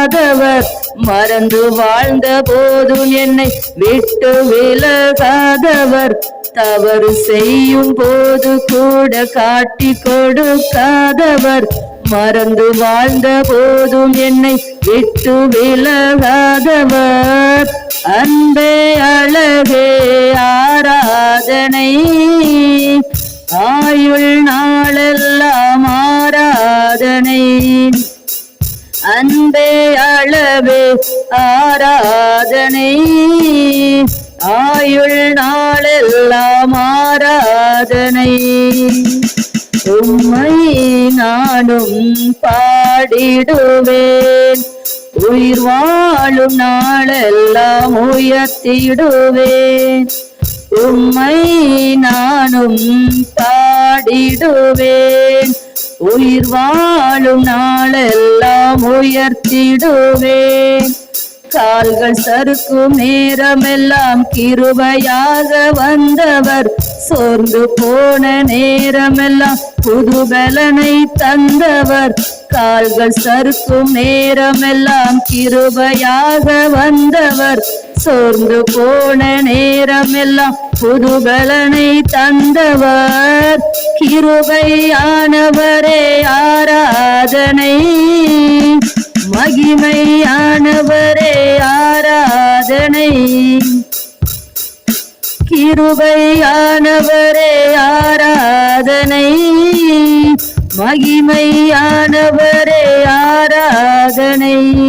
விலகாதவர் மறந்து வாழ்ந்த போதும் என்னை விட்டு விலகாதவர். தவறு செய்யும் போது கூட காட்டி கொடுக்காதவர். மறந்து வாழ்ந்த போதும் என்னை விட்டு விலகாதவர். அன்பே அழகே ஆராதனை. ஆயுள் நாளெல்லாம் ஆராதனை. அன்பே அளவே ஆராதனை. ஆயுள் நாளெல்லாம் ஆராதனை. உம்மை நானும் பாடிடுவேன். உயிர் வாழும் நாளெல்லாம் உயர்த்திடுவேன். உம்மை நானும் பாடிடுவேன். உயிர் வாழும் நாளெல்லாம் உயர்த்திடுவேன். கால்கள் சறுக்கும் நேரமெல்லாம் கிருபையாக வந்தவர். சோர்ந்து போன நேரமெல்லாம் புது பலனை தந்தவர். கால்கள் சறுக்கும் நேரமெல்லாம் கிருபையாக வந்தவர். சோர்ந்து போன நேரமெல்லாம் புது பலனை தந்தவர். கிருபையானவரே ஆராதனை. மகிமையானவரே ஆராதனை. கிருபையானவரே ஆராதனை. மகிமையானவரே ஆராதனை.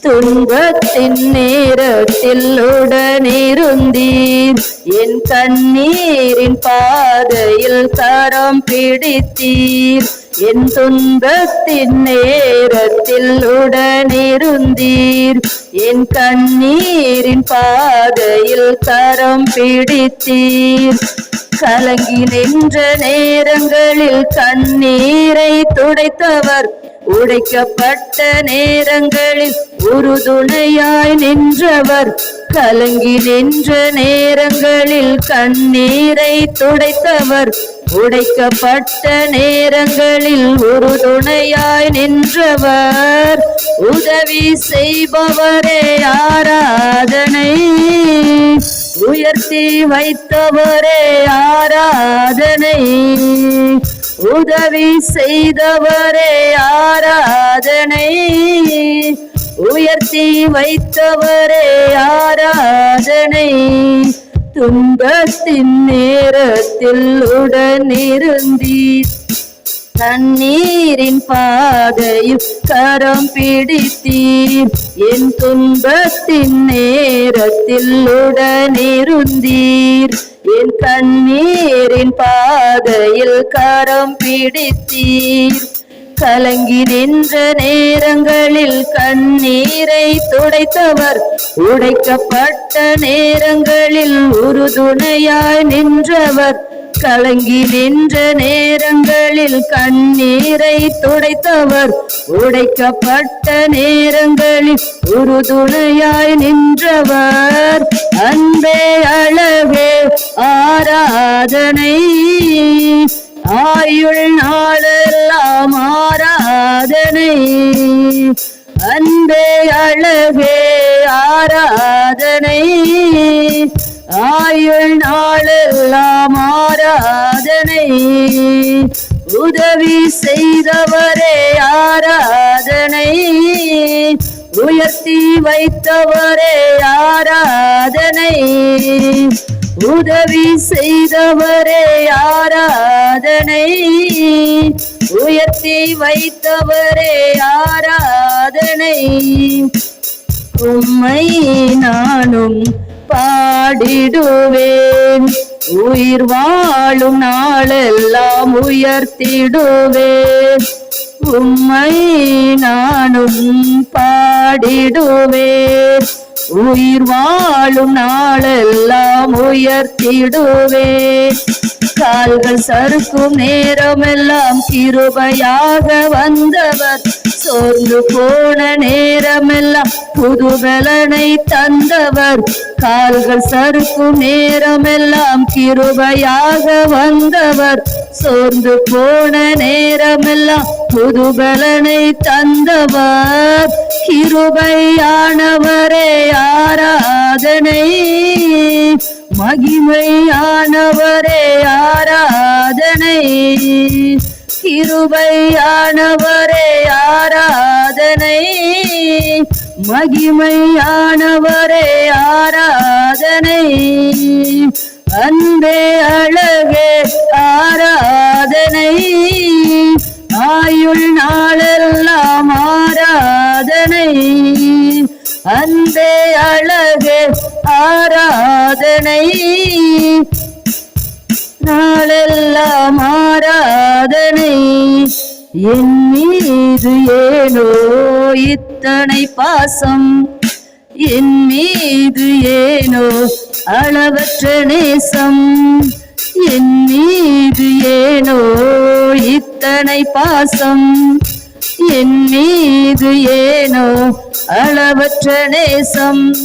துன்பத்தின் நேரத்தில் உடனிருந்தீர். என் கண்ணீரின் பாதையில் கரம் பிடித்தீர். என் துன்பத்தின் நேரத்தில் உடனிருந்தீர். என் கண்ணீரின் பாதையில் கரம் பிடித்தீர். கலங்கி நின்ற நேரங்களில் கண்ணீரை துடைத்தவர். உடைக்கப்பட்ட நேரங்களில் உறுதுணையாய் நின்றவர். கலங்கி நின்ற நேரங்களில் கண்ணீரை துடைத்தவர். உடைக்கப்பட்ட நேரங்களில் ஒரு துணையாய் நின்றவர். உதவி செய்பவரே ஆராதனை. உயர்த்தி வைத்தவரே ஆராதனை. உதவி செய்தவரே ஆராதனை. உயர்த்தி வைத்தவரே ஆராதனை. துன்பத்தின் நேரத்தில் உடனிருந்தீர். தண்ணீரின் பாதையில் கரம் பிடித்தீர். என் துன்பத்தின் நேரத்தில் உடனிருந்தீர். என் கண்ணீரின் பாதையில் கரம் பிடித்தீர். கலங்கிடின்ற நேரங்களில் கண்ணீரை துடைத்தவர். உடைக்கப்பட்ட நேரங்களில் உறுதுணையாய் நின்றவர். கலங்கி நின்ற நேரங்களில் கண்ணீரை துடைத்தவர். உடைக்கப்பட்ட நேரங்களில் உறுதுணையாய் நின்றவர். அன்பே அளவே ஆராதனை. ஆயுள் நாளெல்லாம் ஆராதனை. அன்பே அழகே ஆராதனை. ஆயுள் நாளெல்லாம் ஆராதனை. உதவி செய்தவரே ஆராதனை. உயர்த்தி வைத்தவரே ஆராதனை. உதவி செய்தவரே ஆராதனை. உயர்த்தி வைத்தவரே ஆராதனை. உம்மை நானும் பாடிடுவேன். உயிர் வாழும் நாளெல்லாம் உயர்த்திடுவேன். உம்மை நானும் பாடிடுவேன். உயிர் வாழும் நாளெல்லாம் உயர்த்திடுவேன். கால்கள் சறுக்கும் நேரமெல்லாம் கிருபையாக வந்தவர். சோர்ந்து போன நேரமெல்லாம் புதுபலனை தந்தவர். கால்கள் சறுக்கும் நேரமெல்லாம் கிருபையாக வந்தவர். சோர்ந்து போன நேரமெல்லாம் புதுபலனை தந்தவர். கிருபையானவரே ஆராதனை. மகிமையானவரே ஆராதனை. கிருபையானவரே ஆராதனை. மகிமையானவரே ஆராதனை. அன்பே அழகே ஆராதனை. ஆயுள் நாளெல்லாம் ஆராதனை. அந்த அழகு ஆராதனை. நாளெல்லாம் ஆராதனை. என் மீது ஏனோ இத்தனை பாசம்? என் மீது ஏனோ அளவற்ற நேசம்? என் மீது ஏனோ இத்தனை பாசம்? என் மீது ஏனோ அளவற்ற நேசம்.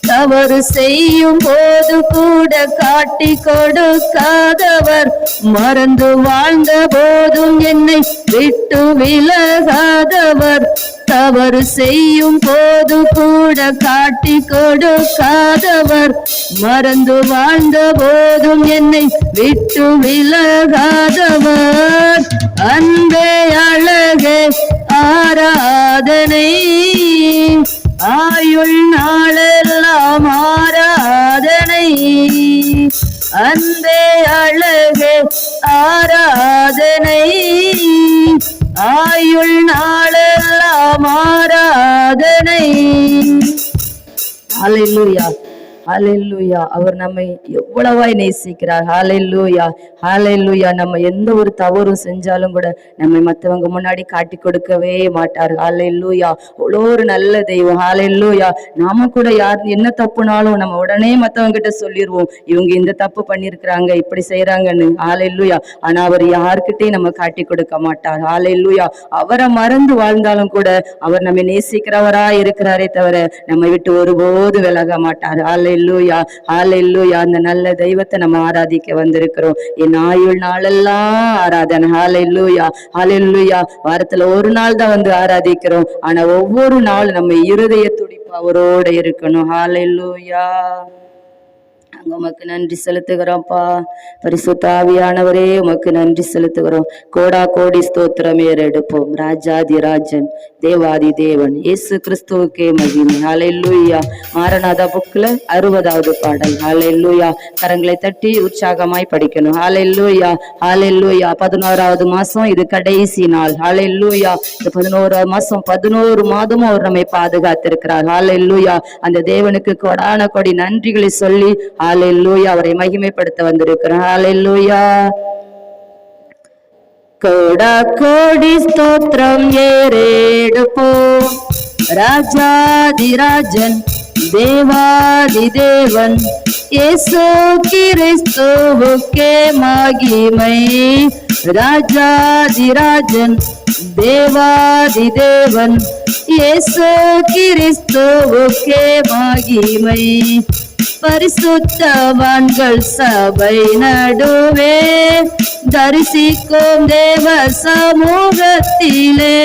தவறு செய்யும் போது கூட காட்டி கொடுக்காதவர். மறந்து வாழ்ந்த போதும் என்னை விட்டு விலகாதவர். தவறு செய்யும் போது கூட காட்டி கொடுக்காதவர். மறந்து வாழ்ந்த போதும் என்னை விட்டு விலகாதவர். அன்பே அழகே ஆராதனை. ஆயுள் நாளெல்லாம் ஆராதனை. அன்பே அழகே ஆராதனை. ஆயுள் நாள் மாறாதனை அலையிலுயா ஹாலெல்லூயா அவர் நம்மை எவ்வளவாய் நேசிக்கிறார். ஹாலெல்லூயா ஹாலெல்லூயா நம்ம எந்த ஒரு தவறும் செஞ்சாலும் கூட நம்மை மற்றவங்க முன்னாடி காட்டி கொடுக்கவே மாட்டார். ஹாலெல்லூயா அவ்வளோ ஒரு நல்ல தெய்வம். ஹாலெல்லூயா நாம கூட யார் என்ன தப்புனாலும் நம்ம உடனே மற்றவங்க கிட்ட சொல்லிடுவோம் இவங்க இந்த தப்பு பண்ணியிருக்கிறாங்க இப்படி செய்யறாங்கன்னு ஹாலெல்லூயா ஆனா அவர் யாருக்கிட்டையும் நம்ம காட்டி கொடுக்க மாட்டார். ஹாலெல்லூயா அவரை மறந்து வாழ்ந்தாலும் கூட அவர் நம்மை நேசிக்கிறவரா இருக்கிறாரே தவிர நம்மை விட்டு ஒருபோது விலக மாட்டார். ஹாலெல்லூயா ஹாலெல்லூயா அந்த நல்ல தெய்வத்தை நம்ம ஆராதிக்க வந்திருக்கிறோம். என் ஆயுள் நாளெல்லாம் ஆராதனை. ஹாலெல்லூயா ஹாலெல்லூயா வாரத்துல ஒரு நாள் தான் வந்து ஆராதிக்கிறோம். ஆனா ஒவ்வொரு நாள் நம்ம இருதய துடிப்பு அவரோட இருக்கணும். ஹாலெல்லூயா உமக்கு நன்றி செலுத்துகிறோம்ப்பா. பரிசுத்தாவியானவரே உமக்கு நன்றி செலுத்துகிறோம். கோடா கோடி ஸ்தோத்திரம் ஏறெடுப்போம். ராஜாதி ராஜன் தேவாதி தேவன் இயேசு கிறிஸ்துவுக்கே மகிமை. ஹalleluya. மாரநாதா புக்கில் அறுபதாவது பாடல். ஹalleluya. கரங்களை தட்டி உற்சாகமாய் படிக்கணும். ஹalleluya. ஹalleluya. பதினோராவது மாசம் இது கடைசி நாள். ஹalleluya. இந்த பதினோராவது மாசம் பதினோரு மாதமும் அவர் நம்மை பாதுகாத்திருக்கிறார். ஹalleluya. அந்த தேவனுக்கு கொடான கொடி நன்றிகளை சொல்லி ஹalleluya அவரை மகிமைப்படுத்த வந்திருக்கிறோம் ஹalleluya கோடா கோடி ஸ்தோத்திரம் ஏறேடுப்போம். ராஜாதிராஜன் தேவாதி தேவன் ஏசோ கிறிஸ்துவுக்கே மகிமை. ராஜாதிராஜன் தேவாதி தேவன் ஏசோ கிறிஸ்துவுக்கே மகிமை. பரிசுத்தவான்கள் சபை நடுவே தரிசிக்கும் தேவ சமூகத்திலே.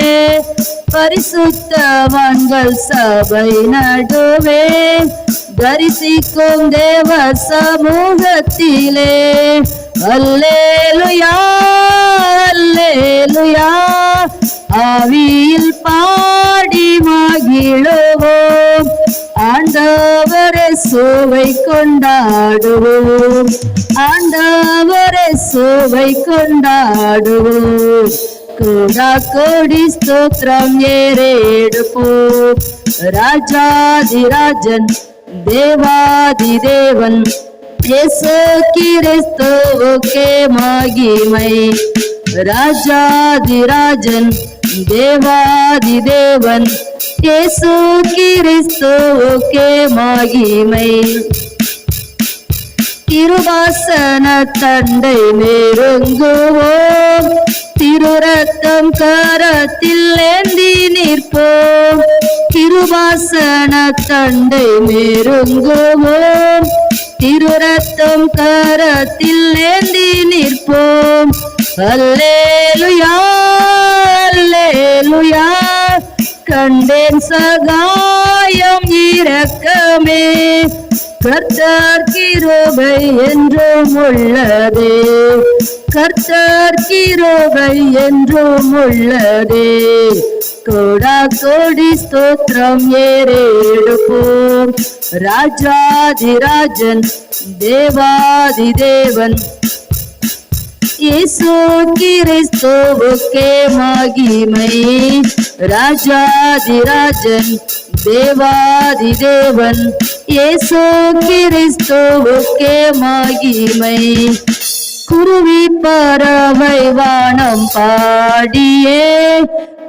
பரிசுத்தவான்கள் சபை நடுவே தரிசிக்கும் தேவ சமூகத்திலே. அல்லேலுயா அல்லேலுயா ஆவியில் பாடி மகிழுவோம். ஆண்டவரே சுவை கொண்டாடுவோம். ஆண்டவரே சுவை கொண்டாடுவோம். கோடா கோடி ஸ்தோத்திரம் ஏறெடுப்போம். ராஜாதிராஜன் தேவாதி தேவன் இயேசு கிறிஸ்துவுக்கே மகிமை. ராஜாதிராஜன் தேவாதி தேவன் இயேசு கிறிஸ்துவுக்கே மகிமை. திருவாசன தண்டை நெருங்குவோம். திருரத்தம் கரத்தில் ஏந்தி நிற்போம். திருவாசன தண்டை நெருங்குவோம். திருரத்தம் கரத்தில் ஏந்தி நிற்போம். அல்லேலுயா! கண்டேன் சகாயம் இரக்கமே. கர்த்தர் கிருபை என்றும் உள்ளதே. கர்த்தர் கிருபை என்றும் உள்ளதே. கோடா கோடி ஸ்தோத்திரம் ஏறெடுப்போம். ராஜாதிராஜன் தேவாதி தேவன் இயேசு கிறிஸ்துவுக்கே மகிமை ராஜாதி ராஜன் தேவாதி தேவன் இயேசு கிறிஸ்துவுக்கே மகிமை குருவி பறவை வானம் பாடியே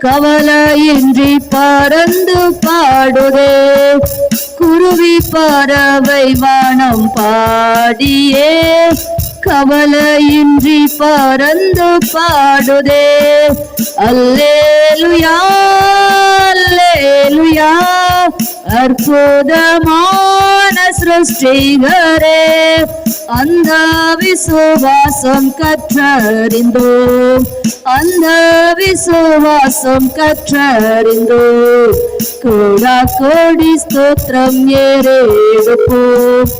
கவலையின்றி பறந்து பாடுதே குருவி பறவை வானம் பாடியே கவலையின்றி பறந்து பாடுதே. அல்லேலுயா அல்லேலுயா அற்புதமான சிருஷ்டிகரே. அந்த விசுவாசம் கற்றறிந்தோம் அந்த விசுவாசம் கற்றறிந்தோம். கோடா கோடி ஸ்தோத்திரம் ஏறெடுப்போம்.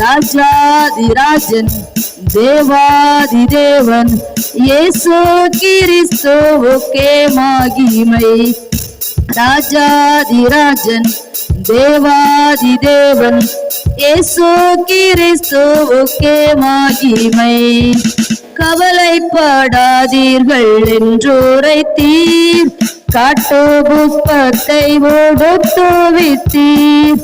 ராஜாதிராஜன் தேவாதி தேவன் இயேசு கிறிஸ்துவுக்கே மகிமை. ராஜாதிராஜன் தேவாதி தேவன் இயேசு கிறிஸ்துவுக்கே மகிமை. கவலைப்படாதீர்கள் என்றுரைத்தீர் காட்டு புஷ்பத்தை ஓடுத்துவித்தீர்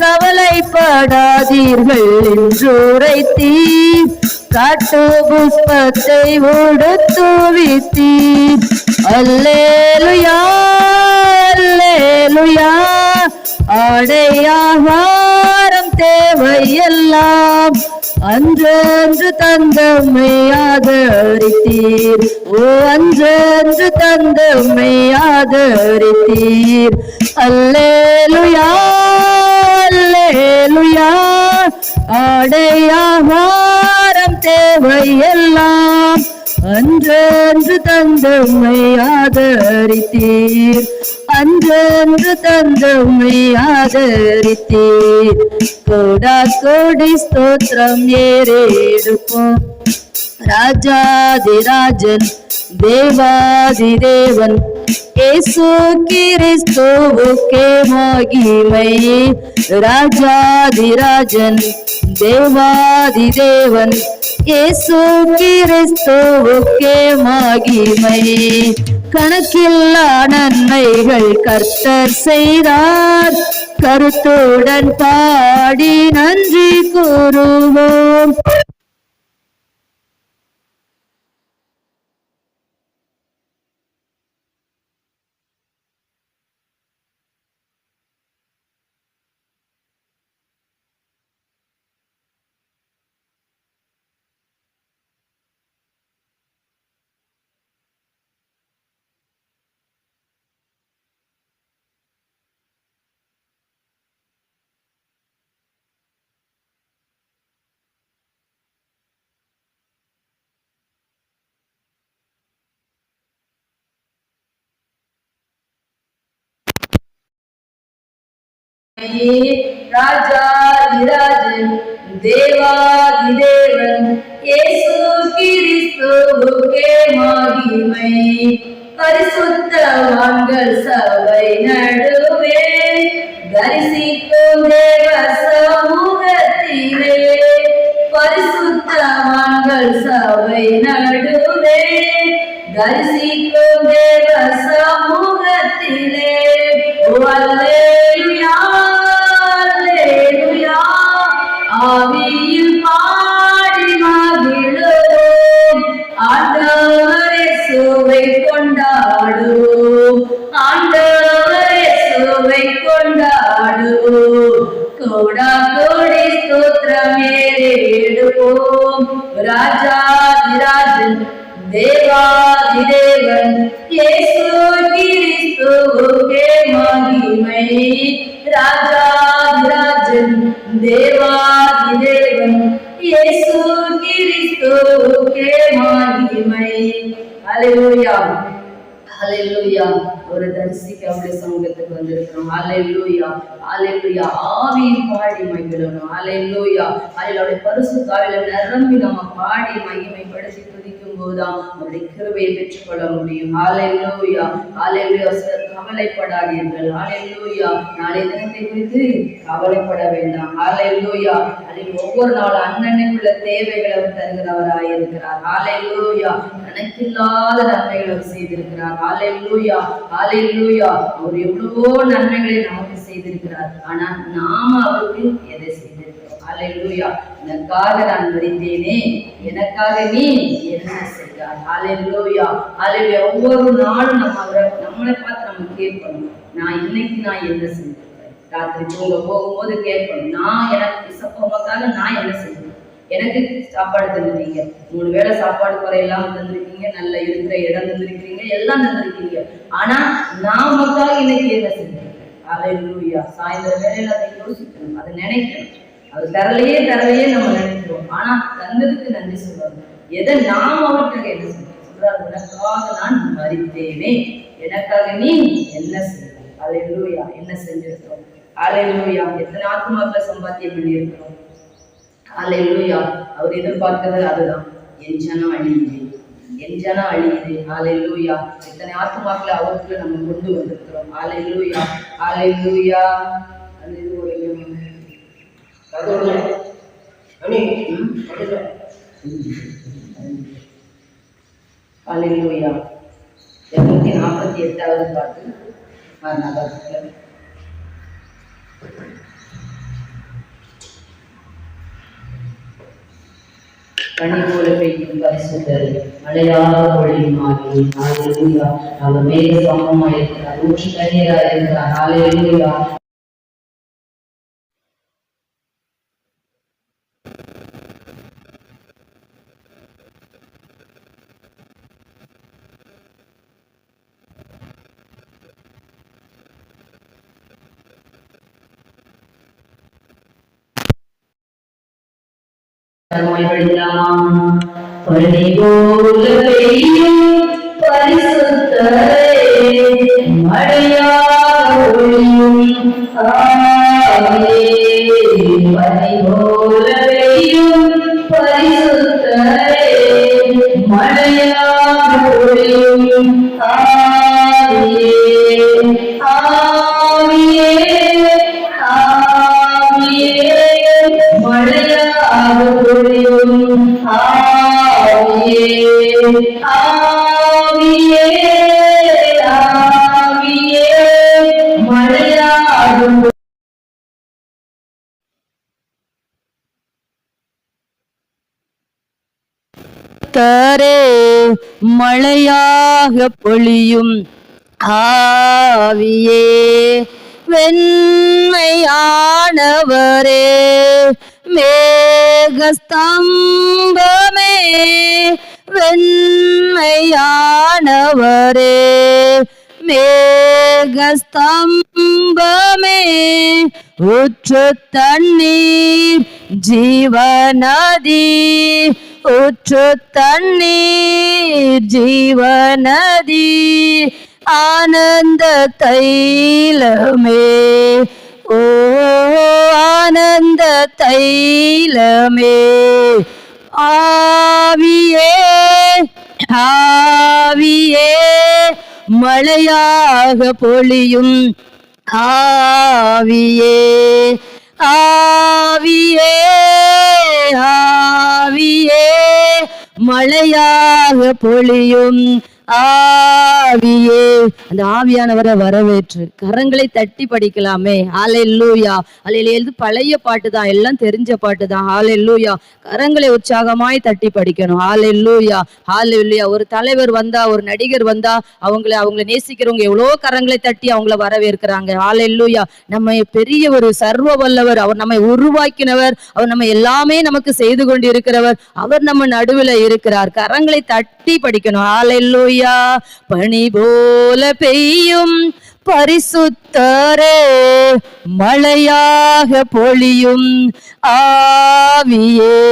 கவலைப்படாதீர்கள் என்றுரைத்தீர் காட்டு புஷ்பத்தை ஓடுத்துவித்தீர் அல்லேலுயா அல்லேலுயா ஆடையாகாரம் தேவையெல்லாம் அன்றென்று தந்தம்மை ஆதரித்தீர். ஓ அன்றென்று தந்தம்மை ஆதரித்தீர். அல்லேலுயா அல்லேலுயா ஆடையாகாரம் தேவையெல்லாம் அன்றென்று தந்தமை ஆதரித்தீர். அன்றென்று தந்தமை ஆதரித்தீர். கோடா கோடி ஸ்தோத்திரம் ஏறெடுப்போம். ராஜாதிராஜன் தேவாதி தேவன். இயேசு கிறிஸ்துவுக்கே மகிமை. ராஜாதிராஜன் தேவாதி தேவன். இயேசு கிறிஸ்துவுக்கே மகிமை. கணக்கில்லா நன்மைகள் கர்த்தர் செய்தார். கருத்துடன் பாடி நன்றி கூறுவோம். ராஜாதிராஜன் தேவாதிதேவன் இயேசு கிறிஸ்துவுக்கே மகிமை பரிசுத்தவான்கள் சபை நடுவே தரிசிக்கும் தேவ சமூகத்திலே பரிசுத்தவான்கள் சபை நடுவே தரிசிக்கும் தேவ சமூகத்திலே சொல்லணும் மகிழணும் ஹalleluya அவருடைய பரிசு காவில நிரம்பி நம்ம பாடி மகிமைப்படுத்தி துதிக்கும் போதுதான் அவருடைய கிருபையை பெற்றுக்கொள்ள முடியும். ஹalleluya ஹalleluya சிலர் கவலைப்படாதீர்கள். ஹalleluya நாளை தினத்தை குறித்து கவலைப்பட வேண்டாம். ஹalleluya அதில் ஒவ்வொரு நாள் அண்ணனுக்குள்ள தேவைகளை அவர் தருகிறவராய் இருக்கிறார். ஹalleluya. கணக்கில்லாத நன்மைகளை ஆலை லூயா ஆலை லூயா அவர் எவ்வளவோ நன்மைகளை நமக்கு செய்திருக்கிறார். ஆனால் நாம அவருக்கு எதை செய்திருக்கிறோம்? ஆலை லூயா எனக்காக நான் மறித்தேனே. எனக்காக நீ என்ன செய்தார் லோயா ஆலை ஒவ்வொரு நாளும் நம்ம அவரை நம்மளை பார்த்து நம்ம கேட்கணும் நான் இன்னைக்கு நான் என்ன செய்தேன் ராத்திரி தூங்க போகும்போது கேட்கணும் நான் எனக்கு இசப்பமக்காக நான் என்ன செய்வேன்? எனக்கு சாப்பாடு தந்துருக்கீங்க. மூணு வேளை சாப்பாடு குறையில்லாம தந்திருக்கீங்க நல்ல இருக்கிற இடம் தந்திருக்கீங்க எல்லாம் தந்திருக்கீங்க. ஆனா நான் மக்கள் இன்னைக்கு என்ன செஞ்சிருக்கேன் அலையூயா சாயந்தர வேலையில அதை யோசிக்கணும் அதை நினைக்கணும். அது தரலையே தரலையே நம்ம நினைக்கிறோம். ஆனா தந்ததுக்கு நன்றி சொல்லுவாங்க எதை நாம் அவர்கிட்ட என்ன சொல்றோம்? சொல்றாரு உனக்காக நான் மறித்தேனே. எனக்காக நீ என்ன செஞ்ச அலையூயா என்ன செஞ்சிருக்கிறோம் அலையூயா எத்தனை ஆத்மாக்களை சம்பாத்தியம் பண்ணியிருக்கிறோம்? ஹalleluya. அவர் எதிர்பார்க்கிறது அதுதான். என் ஜனம் அழியுது என் ஜனம் அழியுது ஹalleluya. இத்தனை ஆத்துமாக்களை அவருக்குள்ள நம்ம கொண்டு வந்திருக்கிறோம்? ஹalleluya. ஹalleluya. ஹalleluya. ஹalleluya. இருநூத்தி நாற்பத்தி எட்டாவது பாட்டு. மரணாபாதத்தில் பணி போல பெய்யும் பரிசுத்தர் மழையாக பொழியும் ஆகியும் ஹalleluya. அவர் மேக சமமாக இருக்கிறார். ஊற்று தண்ணீராக இருக்கிறார். ஹalleluya. Gracias. பனி போல பெய்யும் பரிசுத்தரே மழையாக போல பெய்யும் பரிசுத்தரே மழையாக ஆவியே ஆவியே மழையாக கரே மழையாக பொழியும் ஆவியே வெண்மையானவரே மேகஸ்தம்பமே வெண்மையானவரே மேகஸ்தம்பமே உற்று தண்ணீர் ஜீவநதி உற்று தண்ணீர் ஜீவநதி ஆனந்த தைலமே ஓ ஆனந்த தைலமே ஆவியே ஆவியே மழையாக பொழியும் ஆவியே ஆவியே ஆவியே மழையாக பொழியும் ஆவியே. அந்த ஆவியானவரை வரவேற்று. கரங்களை தட்டி படிக்கலாமே. ஆலை லூயா அலையில எழுது பழைய பாட்டு தான். எல்லாம் தெரிஞ்ச பாட்டு தான். ஆலை கரங்களை உற்சாகமாய் தட்டி படிக்கணும். ஆலை லூயா ஒரு தலைவர் வந்தா ஒரு நடிகர் வந்தா அவங்கள அவங்கள நேசிக்கிறவங்க எவ்வளோ கரங்களை தட்டி அவங்கள வரவேற்கிறாங்க. ஆலை நம்ம பெரிய ஒரு சர்வ வல்லவர். அவர் நம்மை உருவாக்கினவர். அவர் நம்ம எல்லாமே நமக்கு செய்து கொண்டு இருக்கிறவர் அவர் நம்ம நடுவில் இருக்கிறார். கரங்களை தட்டி படிக்கணும். ஆலை லூயா பணி போல பெய்யும் பரிசுத்தரே. மழையாக பொழியும் ஆவியே.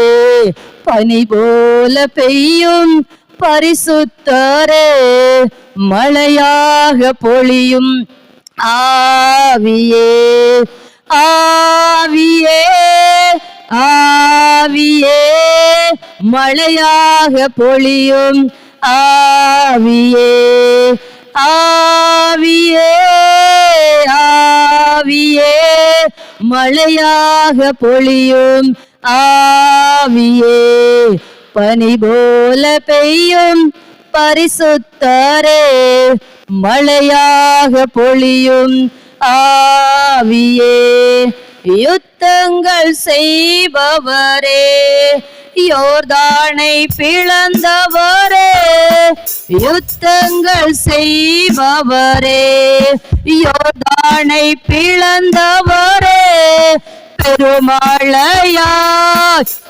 பனி போல பெய்யும் பரிசுத்தரே. மழையாக பொழியும் ஆவியே. ஆவியே. ஆவியே. மழையாக பொழியும் ஆவியே ஆவியே ஆவியே. மழையாக பொழியும் ஆவியே. பனி போல பெய்யும் பரிசுத்தரே. மழையாக பொழியும் ஆவியே. யுத்தங்கள் செய்பவரே. யோர்தானை பிளந்தவரே யுத்தங்கள் செய்பவரே. யோர்தானை பிளந்தவரே பெருமாளையாய்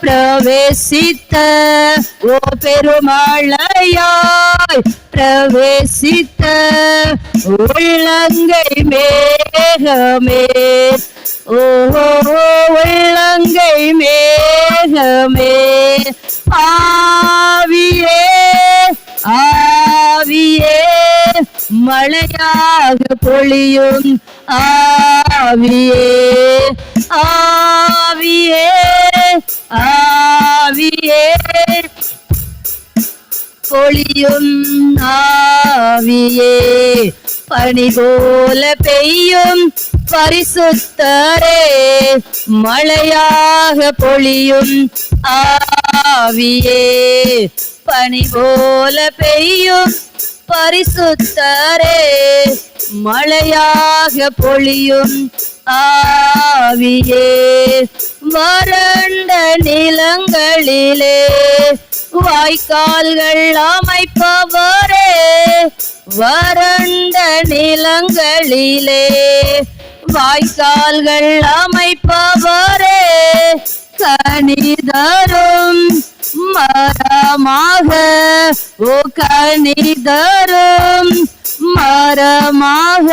பிரவேசித்த ஓ பெருமாளையாய் பிரவேசித்த உள்ளங்கை மேகமே. ஓ உள்ளங்கை மே மழையாக பொழியும் ஆவியே ஆவியே ஆவியே. பொழியும் ஆவியே பனி போல பெய்யும் பரிசுத்தரே. மழையாக பொழியும் ஆவியே பனி போல பெய்யும் பரிசுத்தரே. மழையாக பொழியும் ஆவியே. வறண்ட நிலங்களிலே வாய்க்கால்கள் அமைப்பவரே. வறண்ட நிலங்களிலே வாய்க்கால்கள் அமைப்பவரே. கனிதரும் மரமாக ஓ கனிதரும் மரமாக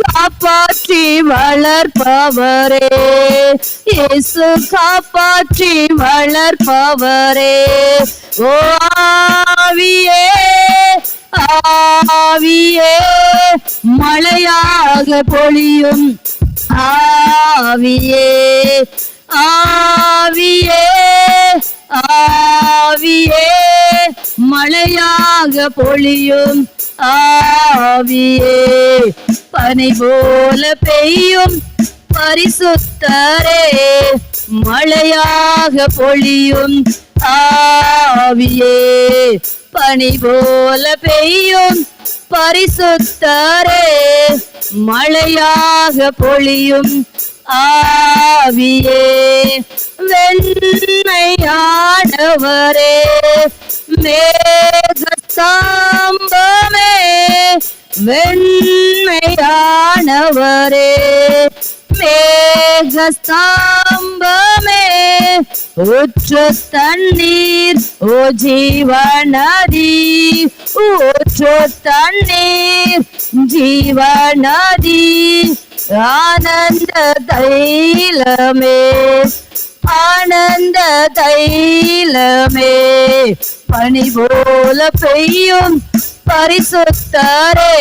காப்பாற்றி வளர்ப்பவரே. இயேசு காப்பாற்றி வளர்ப்பவரே. ஓ ஆவியே ஆவியே மழையாக பொழியும் ஆவியே ஆவியே. மழையாக பொழியும் ஆவியே. பனை போல பெய்யும் பரிசுத்தரே. மழையாக பொழியும் ஆவியே. பனி போல பெய்யும் பரிசுத்தரே. மழையாக பொழியும் ஆவியே வெண்மையானவரே மேகஸ்தாம்பமே வெண்மையானவரே மேகஸ்தாம்பமே ஊற்று தண்ணீர் ஓ ஜீவநதி ஊற்று தண்ணீர் ஜீவநதி. ஆனந்த தைலமே ஆனந்த தைலமே. பனி போல பெய்யும் பரிசுத்தரே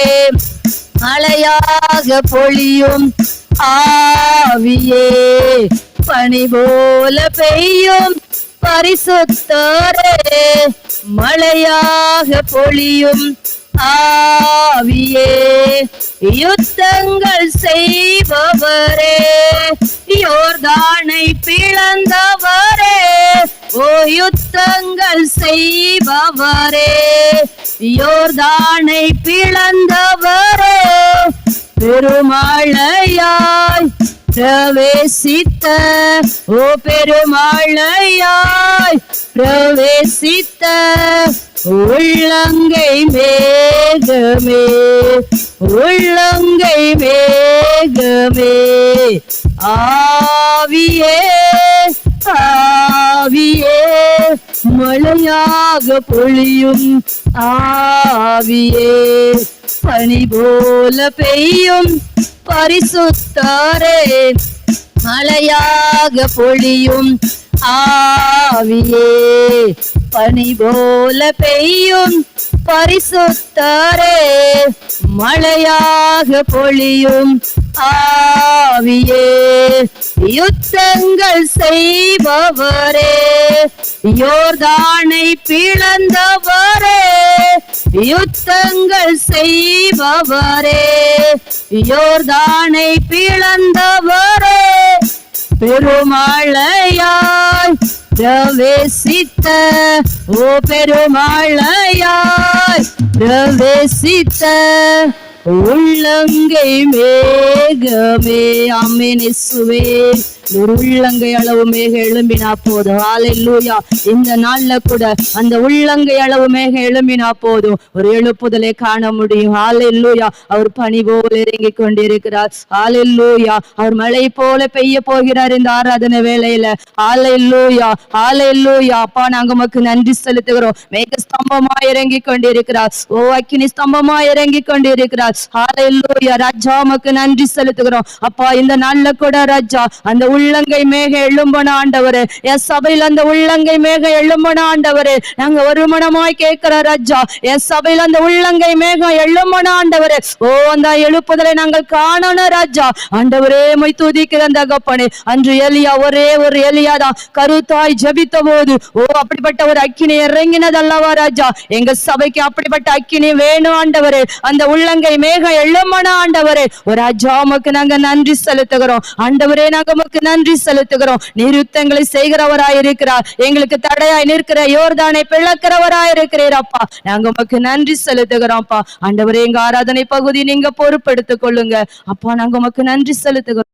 மழையாக பொழியும் ஆவியே. பனி போல பெய்யும் பரிசுத்தரே மழையாக பொழியும் ஆவியே யுத்தங்கள் செய்பவரே யோர்தானை பிளந்தவரே ஓ யுத்தங்கள் செய்பவரே யோர்தானை பிளந்தவரே பெருமாளையாய் பிரவேசித்த ஓ பெருமாளையாய் பிரவேசித்த உள்ளங்கை மேகமே உள்ளங்கை மேகமே ஆவியே ஆவியே மழையாக பொழியும் ஆவியே. பனி போல பெய்யும் பரிசுத்தாரே மழையாக பொழியும் ஆவியே பனி போல பெய்யும் பரிசுத்தாரே மழையாக பொழியும் ஆவியே. யுத்தங்கள் செய்பவரே யோர்தானை பிளந்தவரே யுத்தங்கள் செய்பவரே யோர்தானை பிளந்தவரே பெருமாளையாய் பிரவேசித்த ஓ பெருமாளையாய் பிரவேசித்த. உள்ளங்கை மேகமே அம்மினிசுவே. ஒரு உள்ளங்கை அளவு மேக எழும்பினா போதும். ஹalleluya இந்த நாள்ல கூட அந்த உள்ளங்கை அளவு மேக எழும்பினா போதும். ஒரு எழுப்புதலை காண முடியும். ஹalleluya அவர் பனி போல இறங்கி கொண்டிருக்கிறார். ஹalleluya அவர் மழை போல பெய்ய போகிறார் இந்த ஆராதனை வேலையில ஹalleluya ஹalleluya அப்பா நாங்க உமக்கு நன்றி செலுத்துகிறோம். மேக ஸ்தம்பமா இறங்கி கொண்டிருக்கிறார். ஓ அக்கினி ஸ்தம்பமா இறங்கி கொண்டிருக்கிறார். ராஜா உமக்கு நன்றி செலுத்துகிறோம். அப்பா இந்த நல்ல கூட ராஜா அந்த உள்ளங்கை மேக எழும்பன ஆண்டவர். எஸ் சபையில் அந்த உள்ளங்கை மேக எழும்பன ஆண்டவர். நாங்க ஒரு மனமாய் கேட்கிற ராஜா எஸ் சபையில் அந்த உள்ளங்கை மேகம் எழும்பன ஆண்டவரே. ஓ அந்த எழுப்புதலை நாங்கள் காணணும் ராஜா. ஆண்டவரே மை துதிக்கிற கப்பனே. அன்று எலியா ஒரே ஒரு எலியா தான் கருத்தாய் ஜபித்த போது ஓ அப்படிப்பட்ட ஒரு அக்கினி இறங்கினது அல்லவா ராஜா. எங்க சபைக்கு அப்படிப்பட்ட அக்கினி வேணும் ஆண்டவரே. அந்த உள்ளங்கை மேக எழும்பன ஆண்டவரே. ஒரு அஜாமக்கு உமக்கு நாங்க நன்றி செலுத்துகிறோம். ஆண்டவரே நாங்க உமக்கு நன்றி செலுத்துகிறோம். நிறுத்தங்களை செய்கிறவராய் இருக்கிறார் எங்களுக்கு தடையாய் நிற்கிற யோர்தானை பிளக்கிறவராய் இருக்கிறீரப்பா நாங்க உமக்கு நன்றி செலுத்துகிறோம்ப்பா ஆண்டவரே எங்க ஆராதனை பகுதி நீங்க பொறுப்பெடுத்துக் கொள்ளுங்க. அப்பா நாங்க உமக்கு நன்றி செலுத்துகிறோம்.